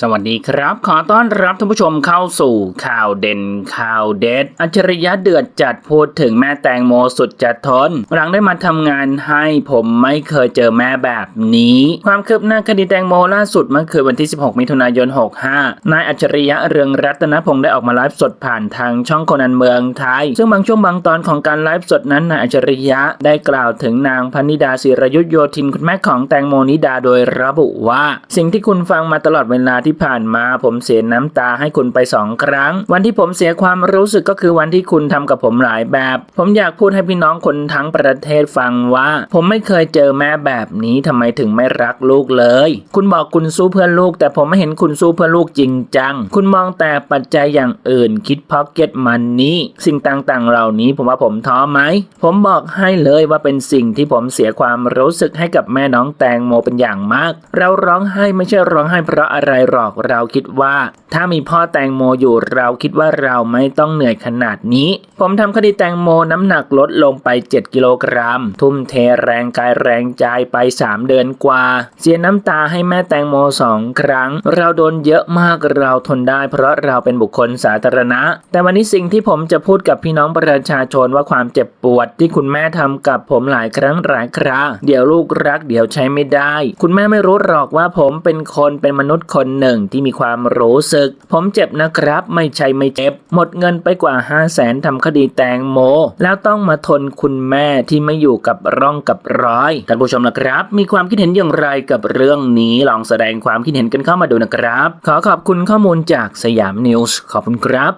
สวัสดีครับ ขอต้อนรับท่านผู้ชมเข้าสู่ข่าวเด่นข่าวเด็ด อัจฉริยะเดือดจัดพูดถึงแม่แตงโมสุดจะทน หลังได้มาทำงานให้ผมไม่เคยเจอแม่แบบนี้ ความคืบหน้าคดีแตงโมล่าสุดเมื่อคืนวันที่ 16 มิถุนายน 65 นายอัจฉริยะเรืองรัตนพงศ์ได้ออกมาไลฟ์สดผ่านทางช่องคนันเมืองไทย ซึ่งบางช่วงบางตอนของการไลฟ์สดนั้นนายอัจฉริยะได้กล่าวถึงนางพนิดาศิรยุทธโยธินคุณแม่ของแตงโมนิดาโดยระบุว่า สิ่งที่คุณฟังมาตลอดเวลาที่ที่ผ่านมาผมเสียน้ำตาให้คุณไปสองครั้ง วันที่ผมเสียความรู้สึกก็คือวันที่คุณทำกับผมหลายแบบ ผมอยากพูดให้พี่น้องคนทั้งประเทศฟังว่า ผมไม่เคยเจอแม่แบบนี้ทำไมถึงไม่รักลูกเลย คุณบอกคุณสู้เพื่อลูก แต่ผมไม่เห็นคุณสู้เพื่อลูกจริงจัง คุณมองแต่ปัจจัยอย่างอื่นคิดพ็อกเก็ตมันนี้ สิ่งต่างๆ เหล่านี้ผมว่าผมท้อไหม ผมบอกให้เลยว่าเป็นสิ่งที่ผมเสียความรู้สึกให้กับแม่น้องแตงโมเป็นอย่างมาก เราร้องไห้ไม่ใช่ร้องไห้เพราะอะไรหรอกเราคิดว่า ถ้ามีพ่อแตงโมอยู่เราคิดว่าเราไม่ต้องเหนื่อยขนาดนี้ ผมทำคดีแตงโมน้ำหนักลดลงไป 7 กิโลกรัม ทุ่มเทแรงกายแรงใจไป 3 เดือนกว่า เสียน้ำตาให้แม่แตงโมสองครั้ง เราโดนเยอะมากเราทนได้ เพราะเราเป็นบุคคลสาธารณะ แต่วันนี้สิ่งที่ผมจะพูดกับพี่น้องประชาชนว่าความเจ็บปวดที่คุณแม่ทำกับผมหลายครั้งหลายครา เดี๋ยวลูกรักเดี๋ยวใช้ไม่ได้ คุณแม่ไม่รู้หรอกว่าผมเป็นคนเป็นมนุษย์คนหนึ่งที่มีความรู้สึก ผมเจ็บนะครับ ไม่ใช่ไม่เจ็บ หมดเงินไปกว่า 5 0 0แสนทำคดีแตงโม แล้วต้องมาทนคุณแม่ที่ไม่อยู่กับร่องกับร้อยท่านผู้ชมนะครับ มีความคิดเห็นอย่างไรกับเรื่องนี้ลองแสดงความคิดเห็นกันเข้ามาดูนะครับ ขอขอบคุณข้อมูลจากสยามนิวส์ขอบคุณครับ